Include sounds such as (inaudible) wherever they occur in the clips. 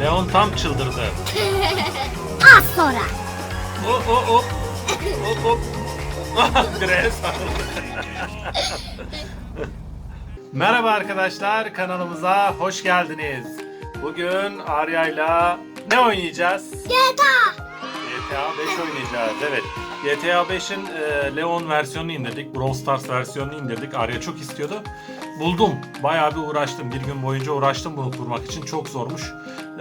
Leon tam çıldırdı. (laughs) Az sonra. Hop hop hop. Hop hop. Direğe sarıldı. (laughs) Merhaba arkadaşlar kanalımıza hoş geldiniz. Bugün Arya'yla ne oynayacağız? GTA. GTA 5 oynayacağız evet. GTA 5'in e, Leon versiyonunu indirdik. Brawl Stars versiyonunu indirdik. Arya çok istiyordu. Buldum. Bayağı bir uğraştım. Bir gün boyunca uğraştım bunu kurmak için. Çok zormuş.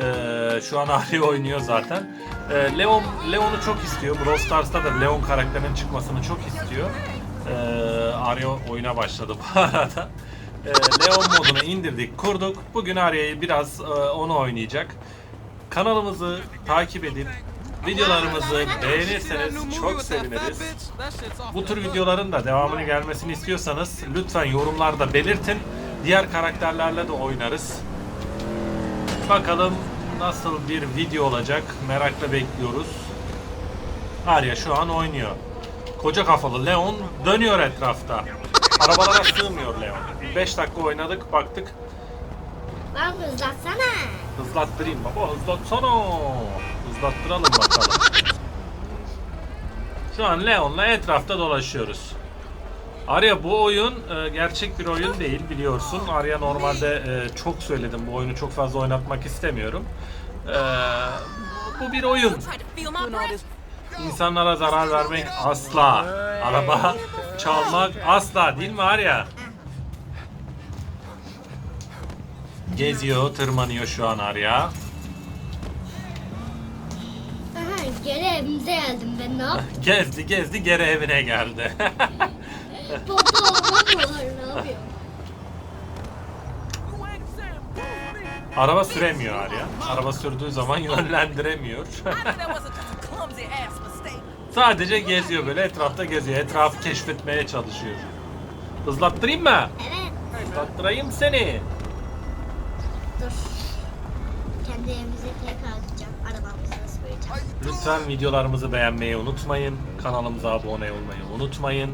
E, şu an (laughs) Arya oynuyor zaten. E, Leon Leon'u çok istiyor. Brawl Stars'ta da Leon karakterinin çıkmasını çok istiyor. E, Arya oyuna başladı (laughs) bu arada. E, Leon modunu indirdik, kurduk. Bugün Arya'yı biraz e, onu oynayacak. Kanalımızı takip edip videolarımızı beğenirseniz çok seviniriz. Bu tür videoların da devamını gelmesini istiyorsanız lütfen yorumlarda belirtin. Diğer karakterlerle de oynarız. Bakalım nasıl bir video olacak merakla bekliyoruz. Arya şu an oynuyor. Koca kafalı Leon dönüyor etrafta. Arabalara sığmıyor Leon. 5 dakika oynadık baktık Lan hızlatsana. Hızlattırayım baba hızlatsana. Hızlattıralım bakalım. Şu an Leon'la etrafta dolaşıyoruz. Arya bu oyun e, gerçek bir oyun değil biliyorsun. Arya normalde e, çok söyledim bu oyunu çok fazla oynatmak istemiyorum. E, bu bir oyun. İnsanlara zarar vermek asla. Araba çalmak asla değil mi Arya? Geziyor, tırmanıyor şu an Arya. Aha geri evimize geldim ben ne yapayım? (laughs) Gezdi gezdi geri evine geldi. Baba ne yapıyorum? Araba süremiyor Arya. Araba sürdüğü zaman yönlendiremiyor. Sadece geziyor böyle etrafta geziyor. Etrafı keşfetmeye çalışıyor. Hızlattırayım mı? Evet. Hızlattırayım seni. Dur. Kendi evimize tekrar gideceğim. Arabamızı süreceğim. Lütfen videolarımızı beğenmeyi unutmayın. Kanalımıza abone olmayı unutmayın.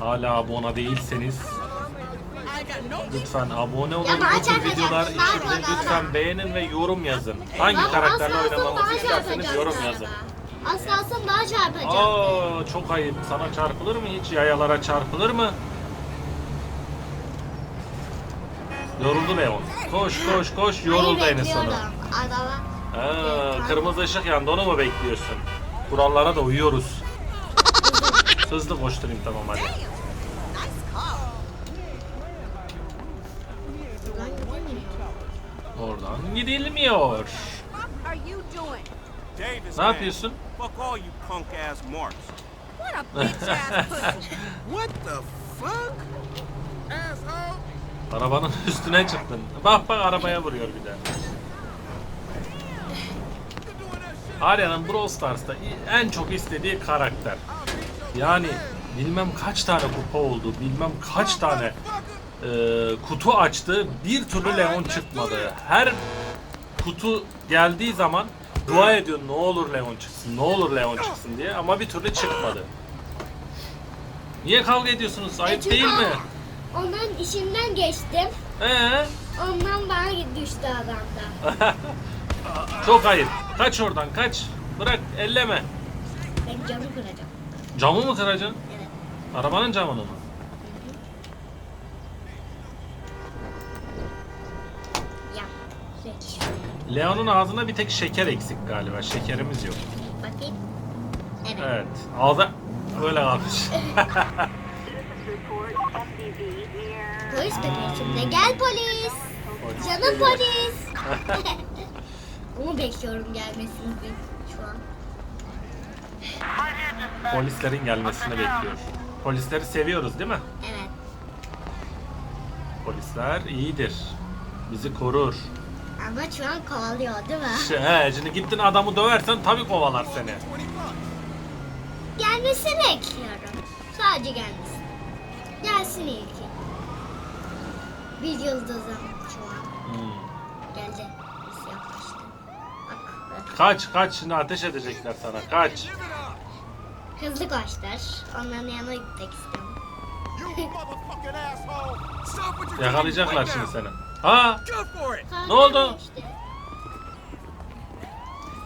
Hala abone değilseniz lütfen abone olun. Bu tür videolar için de lütfen beğenin ve yorum yazın. Hangi karakterle oynamamızı isterseniz yorum yazın. Az kalsın daha çarpacak. Aa çok ayıp. Sana çarpılır mı hiç? Yayalara çarpılır mı? Yoruldu Leon. Koş koş koş yoruldu en sonu. Araba. Aa, kırmızı ışık yandı onu mu bekliyorsun? Kurallara da uyuyoruz. Hızlı koşturayım tamam hadi. Oradan gidilmiyor. Ne yapıyorsun? (laughs) What the fuck? Asshole. Arabanın (laughs) üstüne çıktın. Bak bak arabaya vuruyor bir de. Arya'nın Brawl Stars'ta en çok istediği karakter. Yani bilmem kaç tane kupa oldu, bilmem kaç tane e, kutu açtı, bir türlü Leon çıkmadı. Her kutu geldiği zaman dua ediyor ne olur Leon çıksın, ne olur Leon çıksın diye ama bir türlü çıkmadı. Niye kavga ediyorsunuz? Ayıp değil mi? Onların işinden geçtim. Ee? Ondan bana düştü adamda. (laughs) Çok ayıp. Kaç oradan kaç. Bırak elleme. Ben camı kıracağım. Camı mı kıracaksın? Evet. Arabanın camını mı? Ya. Leon'un ağzında bir tek şeker eksik galiba. Şekerimiz yok. Bakayım. Evet. Evet. Ağzı öyle kalmış. (laughs) Polis bekleyişimde. Gel polis. Canım polis. (laughs) Bunu bekliyorum gelmesini şu an. Polislerin gelmesini bekliyor. Polisleri seviyoruz değil mi? Evet. Polisler iyidir. Bizi korur. Ama şu an kovalıyor değil mi? Şey, he, şimdi gittin adamı döversen tabii kovalar seni. Gelmesini bekliyorum. Sadece gelmesin. Gelsin iyi ki. Bir yıldızım şu an. Hmm. Geldi. Biz yaklaştı. Bak. Kaç kaç şimdi ateş edecekler sana kaç. Hızlı koştur. Onların yanına gitmek istiyorum. (laughs) Yakalayacaklar şimdi seni. Ha. Ne oldu?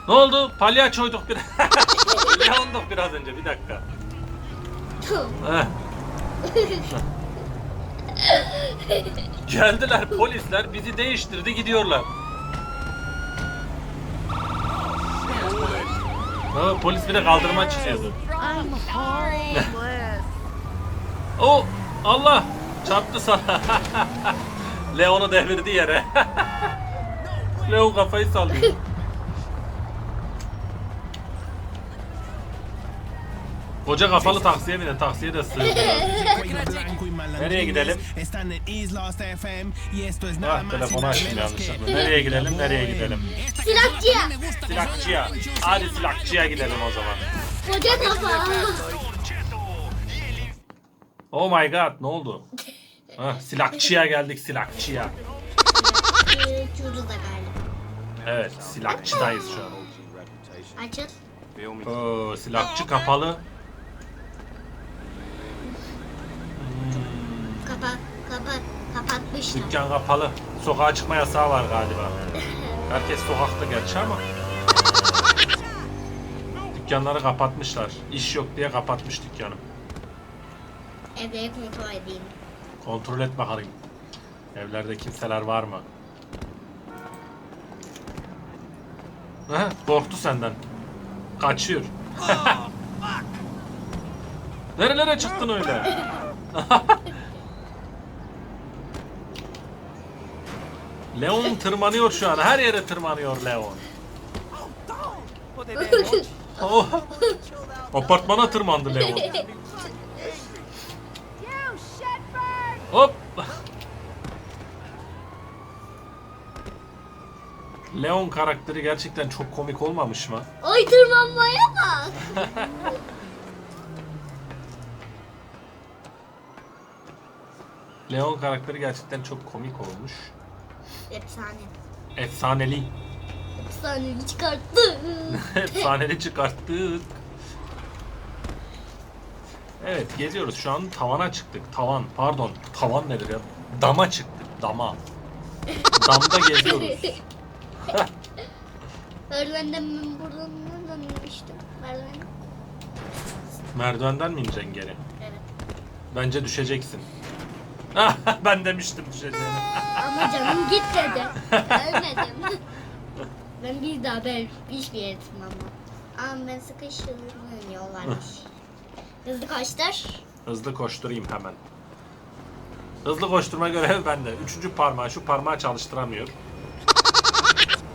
Ne oldu? Palyaçoyduk bir. (laughs) Leonduk biraz önce bir dakika. Heh. Geldiler polisler bizi değiştirdi gidiyorlar. Ha, polis bir de kaldırıma çıkıyordu. O Allah çarptı sana. (laughs) Leon'u devirdi yere. (laughs) Leon kafayı sallıyor. Koca kafalı taksiye binin. Taksiye de sığmıyor. (laughs) Nereye gidelim? Ah y telefonu açtım yanlışlıkla. Nereye gidelim? Nereye gidelim? Silahçıya. Silahçıya. Hadi silahçıya gidelim o zaman. Koca kafa. Oh my god ne oldu? Hah, silahçıya geldik silahçıya. Şurada galiba. Evet silahçıdayız şu an. Açıl. Oo, silahçı kapalı. Kapatmışlar. Dükkan kapalı. Sokağa çıkma yasağı var galiba. (laughs) Herkes sokakta gerçi ama. Dükkanları kapatmışlar. İş yok diye kapatmış dükkanı. Evleri kontrol edeyim. Kontrol et bakalım. Evlerde kimseler var mı? Aha, korktu senden. Kaçıyor. (laughs) Nerelere çıktın öyle? (laughs) Leon tırmanıyor şu an. Her yere tırmanıyor Leon. (laughs) Oh. Apartmana tırmandı Leon. Hop. Leon karakteri gerçekten çok komik olmamış mı? Ay tırmanmaya bak. (laughs) Leon karakteri gerçekten çok komik olmuş. Efsane. Efsaneli. Efsaneyi çıkarttı. (laughs) Efsaneli çıkarttık. Evet geziyoruz şu an tavana çıktık. Tavan pardon tavan nedir ya? Dama çıktık dama. Damda (laughs) geziyoruz. (laughs) Merdivenden ben buradan dönmüştüm. Merdiven. Merdivenden mi ineceksin geri? Evet. Bence düşeceksin. (laughs) Ben demiştim düşeceğini. Ama canım git dedi. (laughs) Ölmedim. ben bir daha ben hiçbir yere tırmanmam. Ama ben varmış. Hızlı koştur. Hızlı koşturayım hemen. Hızlı koşturma görevi bende. Üçüncü parmağı şu parmağı çalıştıramıyor.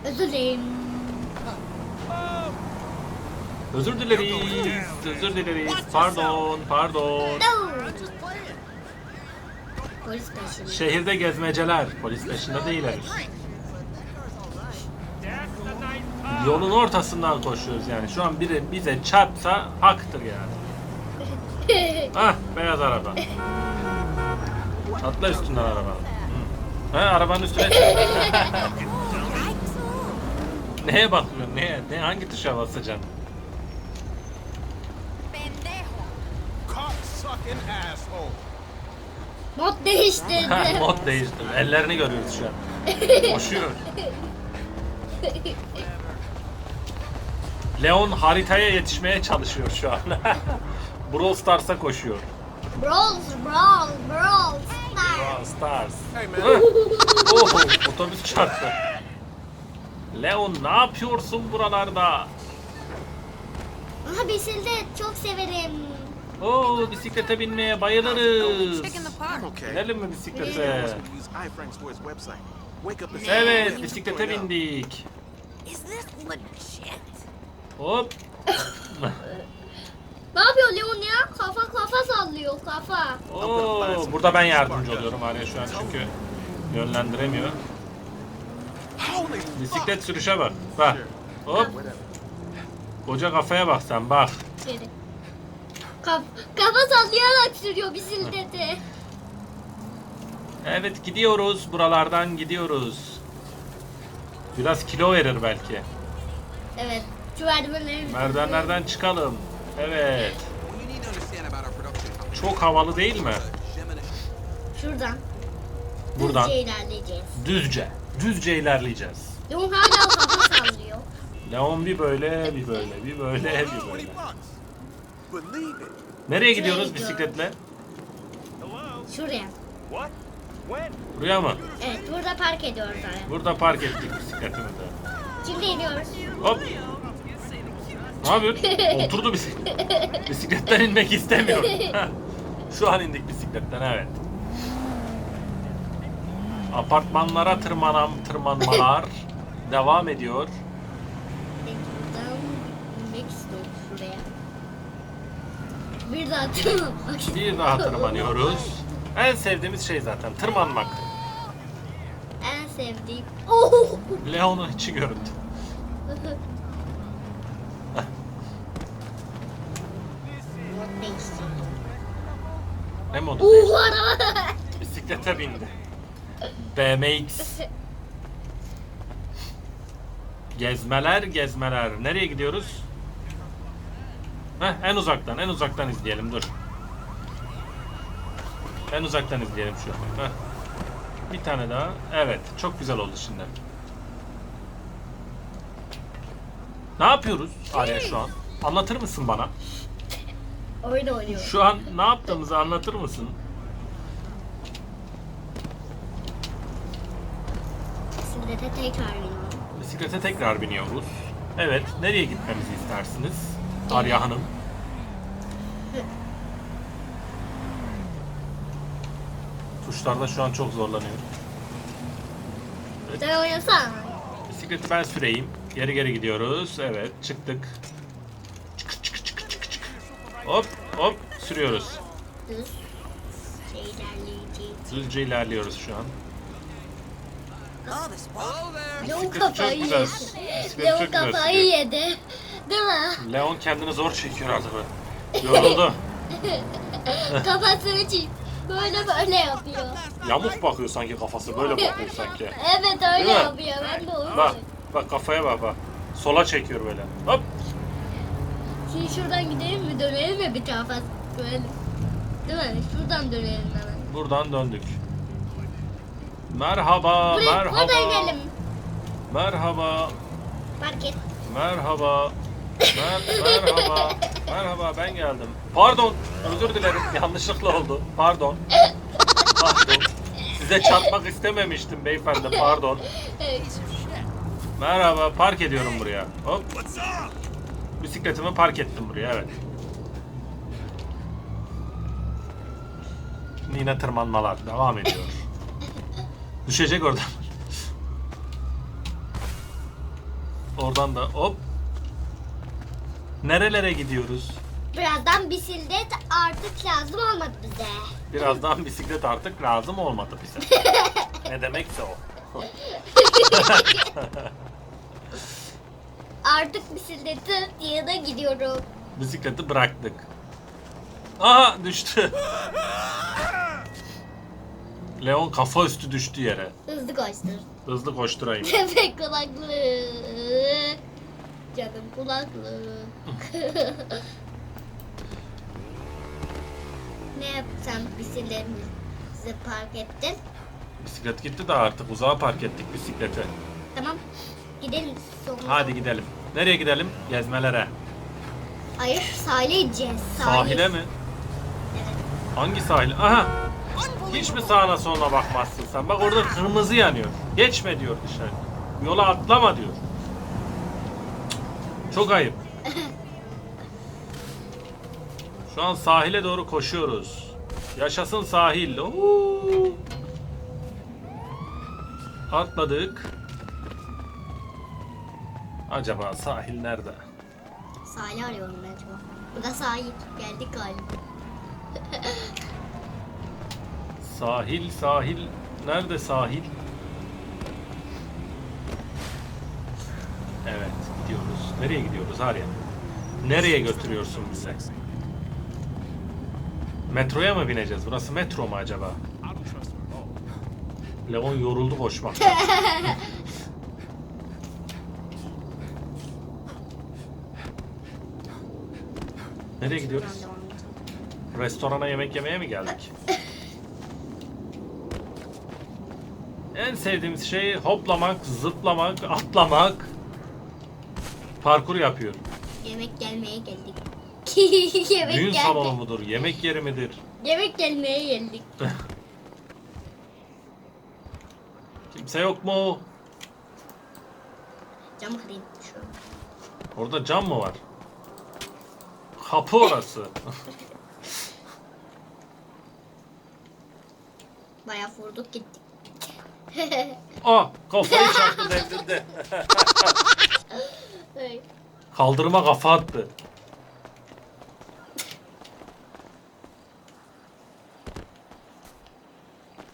Özür dilerim. Özür dileriz. Özür dileriz. Pardon, pardon. No. Polis peşinde. Şehirde gezmeceler. Polis peşinde değil henüz. Yolun ortasından koşuyoruz yani. Şu an biri bize çarpsa haktır yani. (laughs) Ah beyaz araba. Atla üstünden arabanın. Ha arabanın üstüne. (laughs) Neye bakıyorsun? Neye? Ne hangi tuşa basacaksın? Pendejo! Cocksucking asshole. Mod değiştirdi. Mod değiştim. Ellerini görüyoruz şu an. (laughs) Koşuyor. Leon haritaya yetişmeye çalışıyor şu an. (laughs) Brawl Stars'a koşuyor. Brawl, brawl, brawl. Brawl Stars. Hıh! oh, otobüs çarptı. Leon ne yapıyorsun buralarda? Aha bisiklet çok severim. Oo bisiklete binmeye bayılırız. Gidelim mi bisiklete? Evet bisiklete bindik. Hop. (laughs) Ne yapıyor Leon ya? Kafa kafa sallıyor kafa. Oo, burada ben yardımcı oluyorum Arya şu an çünkü yönlendiremiyor. Bisiklet sürüşe bak. Bak. Hop. Koca kafaya bak sen bak. Geri. Kaf kafa sallayarak sürüyor bisikleti. Evet gidiyoruz. Buralardan gidiyoruz. Biraz kilo verir belki. Evet. Şu merdivenleri... Merdivenlerden çıkalım. Evet. Çok havalı değil mi? Şuradan. Buradan Düzce ilerleyeceğiz. düzce. Düzce ilerleyeceğiz. Leon hala kafa sallıyor. Leon bir böyle, bir böyle, bir böyle, bir 20 böyle. Nereye gidiyoruz bisikletle? Şuraya. Buraya mı? Evet burada park ediyoruz araya. Burada park ettik bisikletimizi. Şimdi iniyoruz. Hop. Ne yapıyorsun? (laughs) Oturdu bisiklet. Bisikletten inmek istemiyorum. Heh. (laughs) Şu an indik bisikletten evet. Apartmanlara tırmanan tırmanmalar (laughs) devam ediyor. Buradan inmek istiyorum şuraya. Bir daha tırmanmak. Bir daha tırmanıyoruz. En sevdiğimiz şey zaten tırmanmak. En sevdiğim. Oh! Leon'un içi göründü. Ne modu? Araba. Bisiklete bindi. BMX. Gezmeler gezmeler. Nereye gidiyoruz? Heh, en uzaktan en uzaktan izleyelim dur. En uzaktan izleyelim şu an. Heh. Bir tane daha. Evet çok güzel oldu şimdi. Ne yapıyoruz Arya şu an? Anlatır mısın bana? Oyun oynuyor. Şu an ne yaptığımızı anlatır mısın? Bisiklete tekrar biniyorum. Bisiklete tekrar biniyoruz. Evet, nereye gitmemizi istersiniz? Arya Hanım. Tuşlarda şu an çok zorlanıyorum. Oynasana. Bisikleti ben süreyim. Geri geri gidiyoruz. Evet, çıktık. Çık çık çık çık çık. Hop hop sürüyoruz. Düz. Düzce ilerliyoruz şu an. Bisiklet çok kafayı güzel. yedi. Bisiklet Leon çok güzel kafayı sürüyor. yedi. Değil mi? Leon kendini zor çekiyor arada. Yoruldu. (laughs) Kafasını çift. Böyle böyle yapıyor. Yamuk bakıyor sanki kafası. Böyle bakıyor sanki. Evet öyle Değil mi? yapıyor. Ben de onu Bak, bak kafaya bak bak. Sola çekiyor böyle. Hop. Şimdi şuradan gidelim mi? Dönelim mi bir tarafa? Böyle. Değil mi? Şuradan dönelim hemen. Buradan döndük. Merhaba, Buraya, merhaba. buradan gidelim. Merhaba, Fark et. merhaba. Mer merhaba, merhaba ben geldim. Pardon, özür dilerim. Yanlışlıkla oldu. Pardon. Pardon. Size çarpmak istememiştim beyefendi. Pardon. Merhaba, park ediyorum buraya. Hop. Bisikletimi park ettim buraya, evet. Yine tırmanmalar devam ediyor. Düşecek oradan. Oradan da hop. Nerelere gidiyoruz? Birazdan bisiklet artık lazım olmadı bize. Birazdan bisiklet artık lazım olmadı bize. (laughs) ne demekse o. (laughs) Artık bisikleti de gidiyorum. Bisikleti bıraktık. Aha düştü. (laughs) Leon kafa üstü düştü yere. Hızlı koştur. Hızlı koşturayım. Köpek kulaklığı. Canım kulaklığı. (laughs) ne yapsam bisikletimizi park ettin. Bisiklet gitti de artık uzağa park ettik bisikleti. Tamam. Gidelim sonra. Hadi gidelim. Nereye gidelim? Gezmelere. Hayır sahile gideceğiz. Sahil. Sahile mi? Evet. Hangi sahil? Aha! Hiç mi sağına soluna bakmazsın sen? Bak orada kırmızı yanıyor. Geçme diyor dışarı. Yola atlama diyor. Çok ayıp. Şu an sahile doğru koşuyoruz. Yaşasın sahil. Oo! Atladık. Acaba sahil nerede? Sahili arıyorum ben an. Bu da sahil. Geldik galiba. (laughs) Sahil, sahil. Nerede sahil? Evet, gidiyoruz. Nereye gidiyoruz Arya? Nereye götürüyorsun bizi? Metroya mı bineceğiz? Burası metro mu acaba? Leon yoruldu koşmaktan. (laughs) Nereye gidiyoruz? Restorana yemek yemeye mi geldik? En sevdiğimiz şey hoplamak, zıplamak, atlamak. Parkur yapıyor. Yemek gelmeye geldik. (laughs) Yemek Düğün geldi. salonu mudur? Yemek yeri midir? Yemek gelmeye geldik. (laughs) Kimse yok mu? Cam kırayım. Şu. Orada cam mı var? Kapı orası. (laughs) Bayağı vurduk gittik. Aa kafayı çarptı devrildi. Ay. Kaldırıma kafa attı.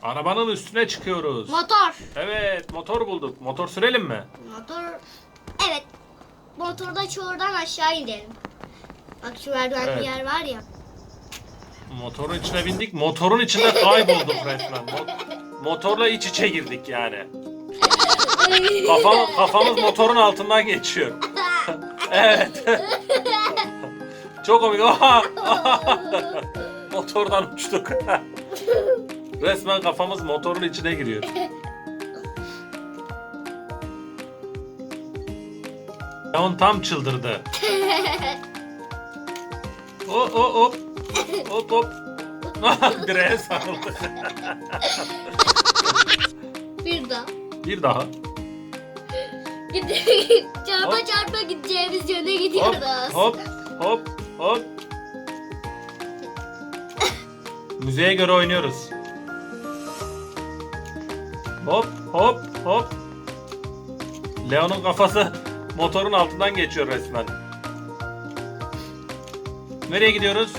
Arabanın üstüne çıkıyoruz. Motor. Evet motor bulduk. Motor sürelim mi? Motor. Evet. Motorda çuğurdan aşağı inelim. Bak şu merdivenli Evet. yer var ya. Motorun içine bindik. Motorun içinde kaybolduk resmen. Mo- motorla iç içe girdik yani. (laughs) Kafa, kafamız motorun altından geçiyor. Evet. Çok komik. (laughs) Motordan uçtuk. resmen kafamız motorun içine giriyor. Leon tam çıldırdı. Hop hop hop. Hop hop. (laughs) Direğe sarıldı. Bir daha. Bir daha. Çarpa Hop. çarpa gideceğimiz yöne Hop gidiyoruz. hop hop hop. Müziğe göre oynuyoruz. Hop hop hop. Leon'un kafası motorun altından geçiyor resmen. Nereye gidiyoruz?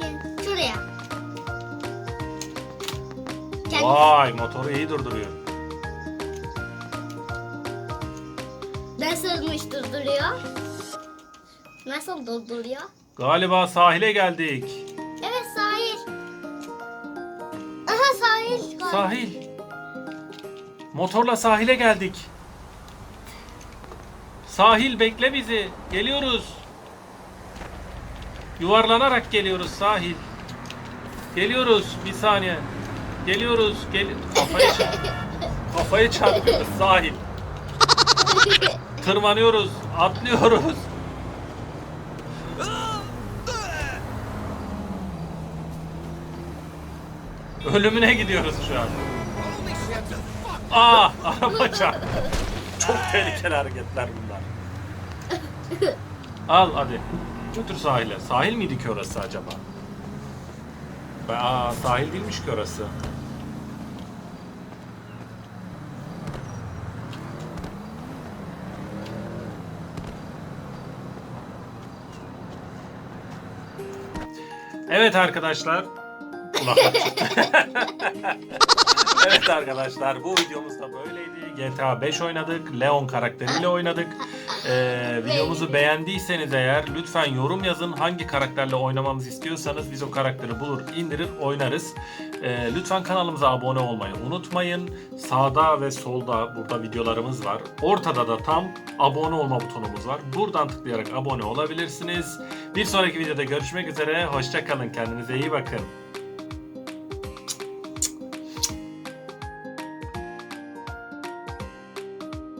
Gel, Şuraya. Vay motoru iyi durduruyor. Nasılmış durduruyor? Nasıl durduruyor? Galiba sahile geldik. Evet sahil. Aha sahil. Sahil. Motorla sahile geldik. Sahil bekle bizi. Geliyoruz. Yuvarlanarak geliyoruz sahil. Geliyoruz bir saniye. Geliyoruz. Gel kafayı çarp. (laughs) Kafayı çarpıyoruz sahil. Tırmanıyoruz. Atlıyoruz. Ölümüne gidiyoruz şu an. Aa, araba çarptı. Çok tehlikeli hareketler bunlar. Al hadi. Götür sahile. Sahil miydi ki orası acaba? Aa, sahil değilmiş ki orası. Evet arkadaşlar. (laughs) Evet arkadaşlar bu videomuz da böyleydi. GTA 5 oynadık. Leon karakteriyle oynadık. Ee, videomuzu beğendiyseniz eğer lütfen yorum yazın. Hangi karakterle oynamamızı istiyorsanız biz o karakteri bulur, indirir, oynarız. Ee, lütfen kanalımıza abone olmayı unutmayın. Sağda ve solda burada videolarımız var. Ortada da tam abone olma butonumuz var. Buradan tıklayarak abone olabilirsiniz. Bir sonraki videoda görüşmek üzere. Hoşçakalın. Kendinize iyi bakın.